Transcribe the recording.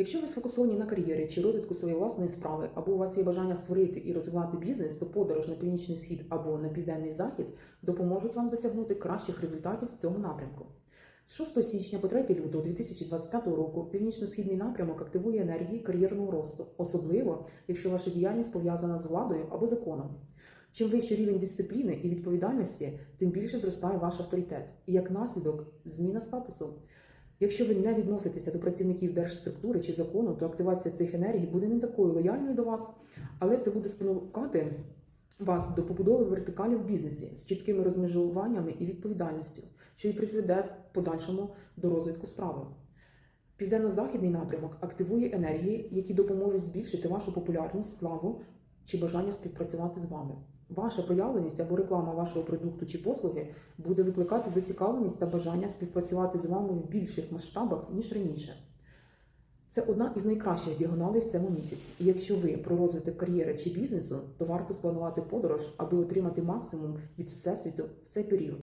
Якщо ви сфокусовані на кар'єрі чи розвитку своєї власної справи, або у вас є бажання створити і розвивати бізнес, то подорож на північний схід або на південний захід допоможуть вам досягнути кращих результатів в цьому напрямку. З 6 січня по 3 лютого 2025 року північно-східний напрямок активує енергії кар'єрного росту, особливо якщо ваша діяльність пов'язана з владою або законом. Чим вищий рівень дисципліни і відповідальності, тим більше зростає ваш авторитет і як наслідок зміна статусу. Якщо ви не відноситеся до працівників держструктури чи закону, то активація цих енергій буде не такою лояльною до вас, але це буде спонукати вас до побудови вертикалі в бізнесі з чіткими розмежуваннями і відповідальністю, що і призведе в подальшому до розвитку справи. Південно-західний напрямок активує енергії, які допоможуть збільшити вашу популярність, славу чи бажання співпрацювати з вами. Ваша проявленість або реклама вашого продукту чи послуги буде викликати зацікавленість та бажання співпрацювати з вами в більших масштабах, ніж раніше. Це одна із найкращих діагоналей в цьому місяці. І якщо ви про розвиток кар'єри чи бізнесу, то варто спланувати подорож, аби отримати максимум від всесвіту в цей період.